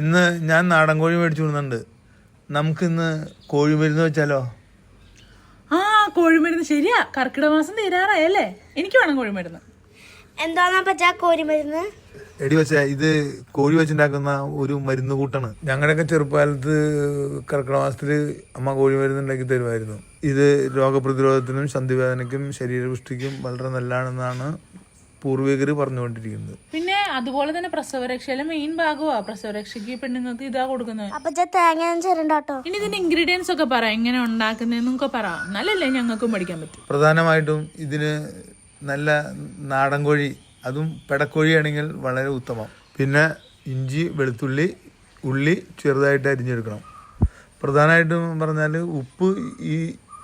ഇന്ന് ഞാൻ നാടൻ കോഴി മേടിച്ചു കൊടുക്കുന്നുണ്ട് നമുക്കിന്ന് കോഴി മരുന്ന് വെച്ചാലോ? ആ കോഴി കോഴിമരുന്ന് ശരിയാ. കർക്കിടക മാസം തീരാറായല്ലേ എനിക്ക് വേണം കോഴിമരുന്ന്. എന്താന്നാ പറ്റാ എടി വെച്ച ഇത് കോഴി വെച്ചുണ്ടാക്കുന്ന ഒരു മരുന്ന് കൂട്ടാണ്. ഞങ്ങളുടെയൊക്കെ ചെറുപ്പകാലത്ത് കർക്കിടക മാസത്തിൽ അമ്മ കോഴി മരുന്ന് ഉണ്ടാക്കി തരുമായിരുന്നു. ഇത് രോഗപ്രതിരോധത്തിനും സന്ധിവേദനയ്ക്കും ശരീരപുഷ്ടിക്കും വളരെ നല്ലതാണെന്നാണ് പൂർവികർ പറഞ്ഞുകൊണ്ടിരിക്കുന്നത്. പിന്നെ അതുപോലെ തന്നെ പ്രസവരക്ഷയിലെ മെയിൻ ഭാഗമാണ് പ്രസവരക്ഷയ്ക്ക് പെണ്ണുങ്ങൾക്ക് ഇതാ കൊടുക്കുന്നത്. തേങ്ങ ചെറുണ്ടാട്ടോ ഇനി ഇതിന്റെ ഇൻഗ്രീഡിയൻസ് ഒക്കെ പറ. എങ്ങനെ ഉണ്ടാക്കുന്നതെന്നൊക്കെ പറ. നല്ലല്ലേ ഞങ്ങൾക്കും പഠിക്കാൻ പറ്റും. പ്രധാനമായിട്ടും ഇതിന് നല്ല നാടൻ കോഴി അതും പെടക്കോഴിയാണെങ്കിൽ വളരെ ഉത്തമം. പിന്നെ ഇഞ്ചി വെളുത്തുള്ളി ഉള്ളി ചെറുതായിട്ട് അരിഞ്ഞെടുക്കണം. പ്രധാനമായിട്ടും പറഞ്ഞാൽ ഉപ്പ് ഈ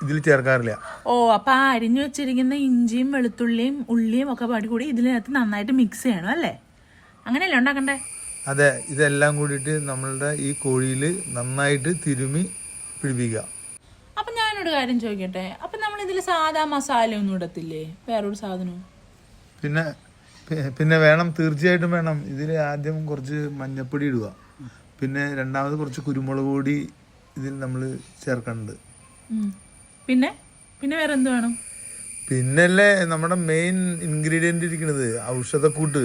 ഇതിൽ ചേർക്കാറില്ല. ഓ അപ്പൊ ആ അരിഞ്ഞു വെച്ചിരിക്കുന്ന ഇഞ്ചിയും വെളുത്തുള്ളിയും ഉള്ളിയും ഒക്കെ പാടി കൂടി ഇതിനകത്ത് നന്നായിട്ട് മിക്സ് ചെയ്യണം അല്ലേ? അങ്ങനെയല്ലേ ഉണ്ടാക്കണ്ടേ? അതെ ഇതെല്ലാം കൂടിയിട്ട് നമ്മളുടെ ഈ കോഴിയിൽ നന്നായിട്ട് തിരുമി പിടിപ്പിക്കുക. അപ്പൊ ഞാനൊരു കാര്യം ചോദിക്കട്ടെ? അപ്പൊ നമ്മൾ ഇതിൽ സാധാ മസാല ഒന്നും ഇടത്തില്ലേ? വേറൊരു സാധനവും? പിന്നെ പിന്നെ വേണം തീർച്ചയായിട്ടും വേണം. ഇതിൽ ആദ്യം കുറച്ച് മഞ്ഞപ്പൊടി ഇടുക. പിന്നെ രണ്ടാമത് കുറച്ച് കുരുമുളക് പൊടി ഇതിൽ നമ്മൾ ചേർക്കുന്നുണ്ട് പിന്നെ? പിന്നെ വേറെ എന്ത് വേണം? പിന്നല്ലേ നമ്മുടെ മെയിൻ ഇൻഗ്രീഡിയന്റ് ഇരിക്കുന്നത് ഔഷധക്കൂട്ട്.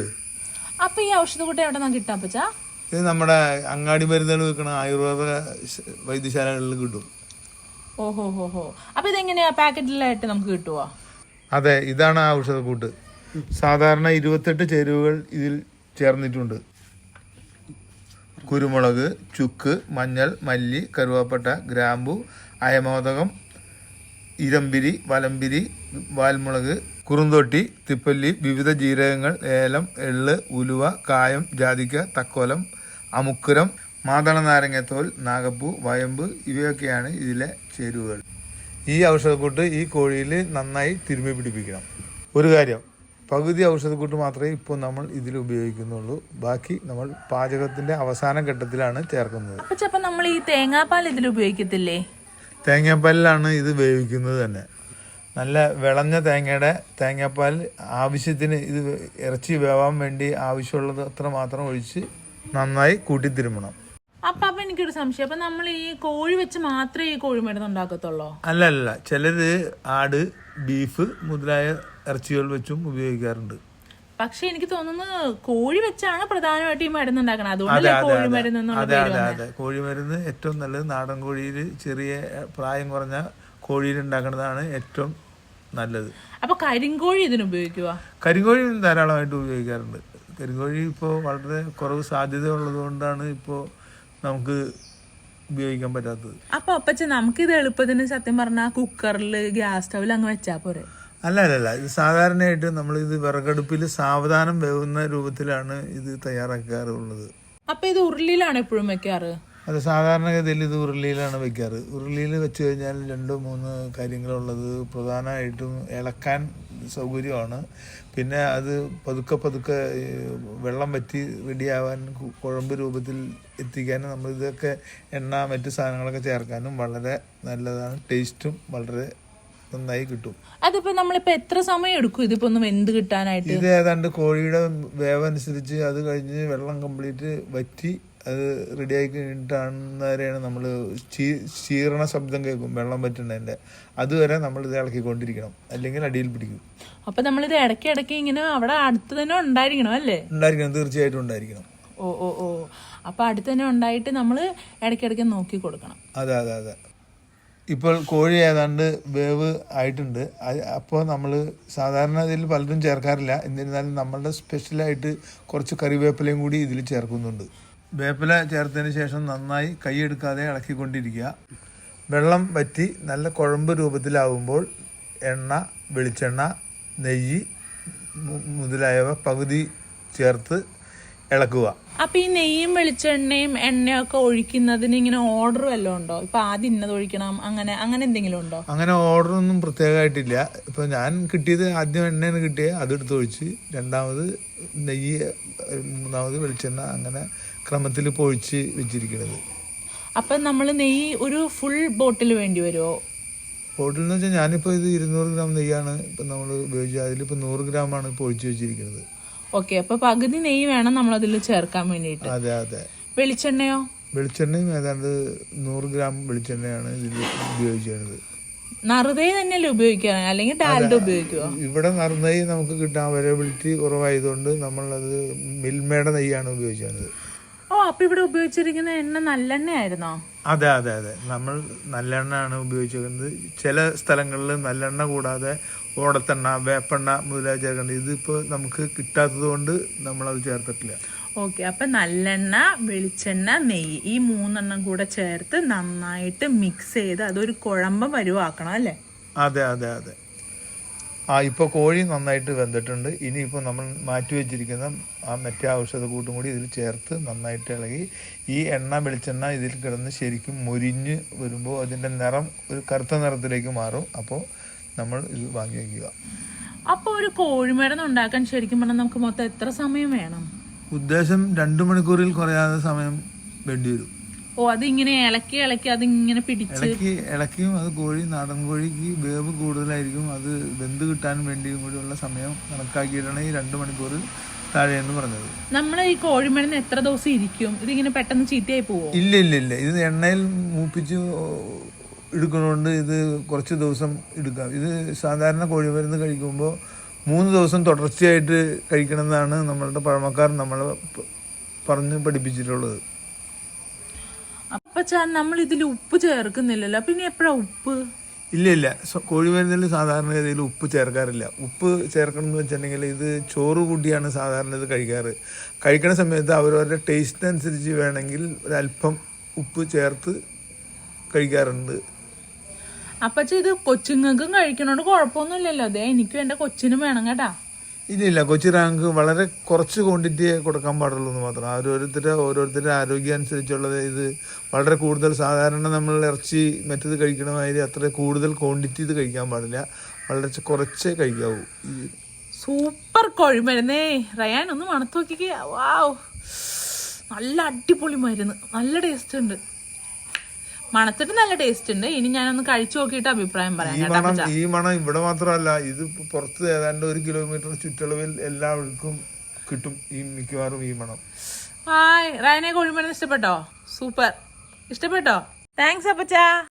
അപ്പൊ ഈ ഔഷധക്കൂട്ടം എവിടെ നിന്ന് കിട്ടാ പച്ചാ ഇത് നമ്മുടെ അങ്ങാടി മരുന്നുകൾ വെക്കണ ആയുർവേദ വൈദ്യശാലകളിൽ കിട്ടും. ഓഹോ ഹോ ഹോ. അപ്പൊ ഇതെങ്ങനെയാ? പാക്കറ്റിലായിട്ട് നമുക്ക് കിട്ടുവോ? അതെ ഇതാണ് ആ ഔഷധക്കൂട്ട് സാധാരണ ഇരുപത്തെട്ട് ചേരുവകൾ ഇതിൽ ചേർന്നിട്ടുണ്ട്. കുരുമുളക് ചുക്ക് മഞ്ഞൾ മല്ലി കറുവാപ്പട്ട ഗ്രാമ്പു അയമോദകം ഇരമ്പിരി വലമ്പിരി വാൽമുളക് കുറുന്തൊട്ടി തിപ്പല്ലി വിവിധ ജീരകങ്ങൾ ഏലം എള്ള് ഉലുവ കായം ജാതിക്ക തക്കോലം അമുക്കുരം മാതള നാരങ്ങത്തോൽ നാഗപ്പൂ വയമ്പ് ഇവയൊക്കെയാണ് ഇതിലെ ചേരുവകൾ. ഈ ഔഷധക്കൂട്ട് ഈ കോഴിയിൽ നന്നായി തിരുമ്മി പിടിപ്പിക്കണം. ഒരു കാര്യം പകുതി ഔഷധക്കൂട്ട് മാത്രമേ ഇപ്പോൾ നമ്മൾ ഇതിൽ ഉപയോഗിക്കുന്നുള്ളൂ. ബാക്കി നമ്മൾ പാചകത്തിന്റെ അവസാന ഘട്ടത്തിലാണ് ചേർക്കുന്നത്. നമ്മൾ ഈ തേങ്ങാപ്പാൽ ഇതിൽ ഉപയോഗിക്കത്തില്ലേ? തേങ്ങാപ്പാലിലാണ് ഇത് വേവിക്കുന്നത് തന്നെ. നല്ല വിളഞ്ഞ തേങ്ങയുടെ തേങ്ങാപ്പാൽ ആവശ്യത്തിന് ഇത് ഇറച്ചി വേവാൻ വേണ്ടി ആവശ്യമുള്ളത് അത്ര മാത്രം ഒഴിച്ച് നന്നായി കൂട്ടിത്തിരുമണം. അപ്പൊ അപ്പൊ എനിക്കൊരു സംശയം. അപ്പൊ നമ്മൾ ഈ കോഴി വെച്ച് മാത്രമേ ഈ കോഴി മരുന്ന് ഉണ്ടാക്കത്തുള്ളൂ? അല്ല അല്ല ചിലര് ആട് ബീഫ് മുതലായ ഇറച്ചികൾ വെച്ചും ഉപയോഗിക്കാറുണ്ട്. പക്ഷെ എനിക്ക് തോന്നുന്നു കോഴി വെച്ചാണ് പ്രധാനമായിട്ട് ഈ മരുന്ന് ഉണ്ടാക്കുന്നത് അതുകൊണ്ട് അതുകൊണ്ടല്ലേ അതെ അതെ. അതെ പേര് അതെ കോഴിമരുന്ന് ഏറ്റവും നല്ലത് നാടൻ കോഴിയിൽ ചെറിയ പ്രായം കുറഞ്ഞ കോഴിയിൽ ഉണ്ടാക്കുന്നതാണ് ഏറ്റവും നല്ലത്. അപ്പൊ കരിങ്കോഴി ഇതിന് ഉപയോഗിക്കുക കരിങ്കോഴി ധാരാളമായിട്ട് ഉപയോഗിക്കാറുണ്ട്. കരിങ്കോഴി ഇപ്പോൾ വളരെ കുറവ് സാധ്യത ഉള്ളതുകൊണ്ടാണ് ഇപ്പോൾ നമുക്ക് ഉപയോഗിക്കാൻ പറ്റാത്തത്. അപ്പൊ അപ്പച്ച നമുക്ക് ഇത് എളുപ്പത്തിന് സത്യം പറഞ്ഞാൽ കുക്കറിൽ ഗ്യാസ് സ്റ്റൗവിൽ അങ്ങ് വെച്ചാൽ പോരെ? അല്ല അല്ല അല്ല ഇത് സാധാരണയായിട്ട് നമ്മൾ ഇത് വിറകടുപ്പിൽ സാവധാനം വേവുന്ന രൂപത്തിലാണ് ഇത് തയ്യാറാക്കാറുള്ളത്. അപ്പൊ ഇത് ഉരുളിയിലാണ് എപ്പോഴും വെക്കാറ്? അത് സാധാരണഗതിയിൽ ഇത് ഉരുളിയിലാണ് വെക്കാറ്. ഉരുളിയിൽ വെച്ച് കഴിഞ്ഞാൽ രണ്ടോ മൂന്ന് കാര്യങ്ങളുള്ളത് പ്രധാനമായിട്ടും ഇളക്കാൻ സൗകര്യമാണ്. പിന്നെ അത് പതുക്കെ പതുക്കെ വെള്ളം വറ്റി റെഡിയാവാൻ കുഴമ്പ് രൂപത്തിൽ എത്തിക്കാനും നമ്മൾ ഇതൊക്കെ എണ്ണ മറ്റു സാധനങ്ങളൊക്കെ ചേർക്കാനും വളരെ നല്ലതാണ്. ടേസ്റ്റും വളരെ നന്നായി കിട്ടും. അതിപ്പോ നമ്മളിപ്പോ എത്ര സമയം എടുക്കും ഇതിപ്പോ ഒന്ന് വെന്ത് കിട്ടാനായിട്ട്? ഇത് ഏതാണ്ട് കോഴിയുടെ വേവനുസരിച്ച് അത് കഴിഞ്ഞ് വെള്ളം കംപ്ലീറ്റ് വറ്റി അത് റെഡി ആയി കഴിഞ്ഞിട്ടാണെന്നവരെയാണ് നമ്മൾ ചീറണ ശബ്ദം കേൾക്കും വെള്ളം പറ്റുന്നതിന്റെ അതുവരെ നമ്മൾ ഇത് ഇളക്കിക്കൊണ്ടിരിക്കണം. അല്ലെങ്കിൽ അടിയിൽ പിടിക്കും. അപ്പൊ നമ്മളിത് ഇടയ്ക്ക് ഇടയ്ക്ക് ഇങ്ങനെ അവിടെ അടുത്ത് തന്നെ ഉണ്ടായിരിക്കണം അല്ലേ? ഉണ്ടായിരിക്കണം തീർച്ചയായിട്ടും ഉണ്ടായിരിക്കണം. ഓ ഓ ഓ. അപ്പൊ അടുത്ത് തന്നെ ഉണ്ടായിട്ട് നമ്മൾ ഇടയ്ക്കിടയ്ക്ക് നോക്കി കൊടുക്കണം. അതെ അതെ അതെ. ഇപ്പോൾ കോഴി ഏതാണ്ട് വേവ് ആയിട്ടുണ്ട്. അപ്പോൾ നമ്മൾ സാധാരണ ഇതിൽ പലതും ചേർക്കാറില്ല. എന്നിരുന്നാലും നമ്മളുടെ സ്പെഷ്യലായിട്ട് കുറച്ച് കറിവേപ്പിലയും കൂടി ഇതിൽ ചേർക്കുന്നുണ്ട്. വേപ്പില ചേർത്തതിന് ശേഷം നന്നായി കൈയെടുക്കാതെ ഇളക്കിക്കൊണ്ടിരിക്കുക. വെള്ളം വറ്റി നല്ല കുഴമ്പ് രൂപത്തിലാവുമ്പോൾ എണ്ണ വെളിച്ചെണ്ണ നെയ്യ് മുതലായവ പകുതി ചേർത്ത് ഇളക്കുക. അപ്പൊ ഈ നെയ്യും വെളിച്ചെണ്ണയും എണ്ണയൊക്കെ ഒക്കെ ഒഴിക്കുന്നതിന് ഇങ്ങനെ ഓർഡർ വല്ലതും ഉണ്ടോ? ഇപ്പൊ ആദ്യം ഇന്നത് ഒഴിക്കണം അങ്ങനെ അങ്ങനെ എന്തെങ്കിലും ഉണ്ടോ? അങ്ങനെ ഓർഡർ ഒന്നും പ്രത്യേകമായിട്ടില്ല. ഇപ്പൊ ഞാൻ കിട്ടിയത് ആദ്യം എണ്ണയാണ് കിട്ടിയത് അതെടുത്ത് ഒഴിച്ച്. രണ്ടാമത് നെയ്യ് മൂന്നാമത് വെളിച്ചെണ്ണ അങ്ങനെ ക്രമത്തിൽ പൊഴിച്ച് വെച്ചിരിക്കുന്നത് അപ്പൊ നമ്മൾ നെയ്യ് ഒരു ഫുൾ ബോട്ടിൽ വേണ്ടി വരുമോ ബോട്ടിൽ എന്ന് വെച്ചാൽ ഞാനിപ്പോൾ ഇത് ഇരുന്നൂറ് ഗ്രാം നെയ്യാണ് ഇപ്പം നമ്മൾ ഉപയോഗിച്ചത്. അതിലിപ്പോൾ നൂറ് ഗ്രാമാണ് പൊഴിച്ച് വെച്ചിരിക്കുന്നത് ഓക്കെ അപ്പൊ പകുതി നെയ്യ് വേണം നമ്മൾ അതിൽ ചേർക്കാൻ വേണ്ടിയിട്ട്. അതെ അതെ. വെളിച്ചെണ്ണയോ? വെളിച്ചെണ്ണയും ഏതാണ്ട് നൂറ് ഗ്രാം വെളിച്ചെണ്ണയാണ് ഇതിൽ ഉപയോഗിക്കുന്നത് നറുതേ തന്നെയല്ലേ ഉപയോഗിക്കുക അല്ലെങ്കിൽ ഡാൽഡ ഉപയോഗിക്കുക ഇവിടെ നറുനെയ്യ് നമുക്ക് കിട്ടാൻ അവൈലബിലിറ്റി കുറവായതുകൊണ്ട് നമ്മളത് മിൽമയുടെ നെയ്യാണ് ഉപയോഗിക്കുന്നത് ഓ അപ്പൊ ഇവിടെ ഉപയോഗിച്ചിരിക്കുന്ന എണ്ണ നല്ലെണ്ണയായിരുന്നോ? അതെ അതെ അതെ. നമ്മൾ നല്ലെണ്ണ ആണ് ഉപയോഗിച്ചിരിക്കുന്നത് ചില സ്ഥലങ്ങളിൽ നല്ലെണ്ണ കൂടാതെ ഓടത്തെണ്ണ വേപ്പെണ്ണ മുതലായ ചേർക്കേണ്ടത്. ഇതിപ്പോൾ നമുക്ക് കിട്ടാത്തത് കൊണ്ട് നമ്മളത് ചേർത്തിട്ടില്ല. ഓക്കെ അപ്പൊ നല്ലെണ്ണ വെളിച്ചെണ്ണ നെയ്യ് ഈ മൂന്നെണ്ണം കൂടെ ചേർത്ത് നന്നായിട്ട് മിക്സ് ചെയ്ത് അതൊരു കുഴമ്പം വരുവാക്കണം അല്ലേ? അതെ അതെ അതെ. ആ ഇപ്പോൾ കോഴി നന്നായിട്ട് വെന്തിട്ടുണ്ട്. ഇനിയിപ്പോൾ നമ്മൾ മാറ്റി വെച്ചിരിക്കുന്ന ആ മറ്റേ ഔഷധ കൂട്ടും കൂടി ഇതിൽ ചേർത്ത് നന്നായിട്ട് ഇളകി ഈ എണ്ണ വെളിച്ചെണ്ണ ഇതിൽ കിടന്ന് ശരിക്കും മുരിഞ്ഞ് വരുമ്പോൾ അതിന്റെ നിറം ഒരു കറുത്ത നിറത്തിലേക്ക് മാറും. അപ്പോൾ നമ്മൾ ഇത് വാങ്ങി വയ്ക്കുക അപ്പൊ ഒരു കോഴിമരുന്ന് ഉണ്ടാക്കാൻ ശരിക്കും പറഞ്ഞാൽ നമുക്ക് മൊത്തം എത്ര സമയം വേണം? ഉദ്ദേശം രണ്ടു മണിക്കൂറിൽ കുറയാതെ സമയം വേണ്ടി വരും. ഓ അതിങ്ങനെ ഇളക്കി ഇളക്കി ഇങ്ങനെ പിടിച്ച് ഇളക്കി ഇളക്കിയും അത് കോഴി നാടൻ കോഴിക്ക് വേവ് കൂടുതലായിരിക്കും. അത് വെന്ത് കിട്ടാൻ വേണ്ടിയും കൂടിയുള്ള സമയം കണക്കാക്കിയിട്ടാണ് ഈ രണ്ട് മണിക്കൂറിൽ താഴെ എന്ന് പറഞ്ഞത്. നമ്മൾ ഈ കോഴിമരുന്ന് എത്ര ദിവസം ഇരിക്കും? ഇതിങ്ങനെ പെട്ടെന്ന് ചീത്തയായി പോവോ? ഇല്ല ഇല്ല ഇല്ല. ഇത് എണ്ണയിൽ മൂപ്പിച്ച് എടുക്കുന്നതുകൊണ്ട് ഇത് കുറച്ച് ദിവസം എടുക്കാം. ഇത് സാധാരണ കോഴി കോഴിമരുന്ന് കഴിക്കുമ്പോൾ മൂന്ന് ദിവസം തുടർച്ചയായിട്ട് കഴിക്കണമെന്നാണ് നമ്മളുടെ പഴമക്കാർ നമ്മളെ പറഞ്ഞ് പഠിപ്പിച്ചിട്ടുള്ളത്. അപ്പൊ നമ്മൾ ഇതിൽ ഉപ്പ് ചേർക്കുന്നില്ലല്ലോ. പിന്നെ എപ്പോഴാ ഉപ്പ്? ഇല്ല ഇല്ല. കോഴി കോഴിമരുന്നിൽ സാധാരണ ഗതിയിൽ ഉപ്പ് ചേർക്കാറില്ല. ഉപ്പ് ചേർക്കണം എന്ന് വെച്ചിട്ടുണ്ടെങ്കിൽ ഇത് ചോറ് കൂട്ടിയാണ് സാധാരണ ഇത് കഴിക്കാറ്. കഴിക്കുന്ന സമയത്ത് അവരവരുടെ ടേസ്റ്റ് അനുസരിച്ച് വേണമെങ്കിൽ ഒരല്പം ഉപ്പ് ചേർത്ത് കഴിക്കാറുണ്ട്. അപ്പച്ച ഇത് കൊച്ചുങ്ങൾക്കും കഴിക്കണോണ്ട് കുഴപ്പമൊന്നുമില്ലല്ലോ. അതെ എനിക്കും എന്റെ കൊച്ചിനും വേണം കേട്ടാ. ഇല്ല ഇല്ല കൊച്ചി റാങ്ക് വളരെ കുറച്ച് ക്വാണ്ടിറ്റിയെ കൊടുക്കാൻ പാടുള്ളൂ എന്ന് മാത്രം ഓരോരുത്തരുടെ ഓരോരുത്തരുടെ ആരോഗ്യം അനുസരിച്ചുള്ളത് ഇത് വളരെ കൂടുതൽ സാധാരണ നമ്മൾ ഇറച്ചി മറ്റത് കഴിക്കണ മാതിരി അത്ര കൂടുതൽ ക്വാണ്ടിറ്റി ഇത് കഴിക്കാൻ പാടില്ല. വളരെ കുറച്ചേ കഴിക്കാവൂ. സൂപ്പർ കോഴിമരുന്നേ. റയാൻ ഒന്ന് മണത്ത് നോക്കിക്കേ. വാവ് നല്ല അടിപൊളി മരുന്ന്. നല്ല ടേസ്റ്റ് ഉണ്ട്. മണത്തിട്ട് നല്ല ടേസ്റ്റ് ഉണ്ട്. ഇനി ഞാനൊന്ന് കഴിച്ചു നോക്കിയിട്ട് അഭിപ്രായം പറയാം ഈ മണം അപ്പച്ചാ. ഈ മണം ഇവിടെ മാത്രമല്ല ഇത് പുറത്ത് ഏതാണ്ട് ഒരു കിലോമീറ്റർ ചുറ്റളവിൽ എല്ലാവർക്കും കിട്ടും ഈ മിക്കവാറും ഈ മണം. ഹായ് റയാനെ കോഴിമരുന്ന് ഇഷ്ടപ്പെട്ടോ? സൂപ്പർ. ഇഷ്ടപ്പെട്ടോ? താങ്ക്സ് അപ്പച്ചാ.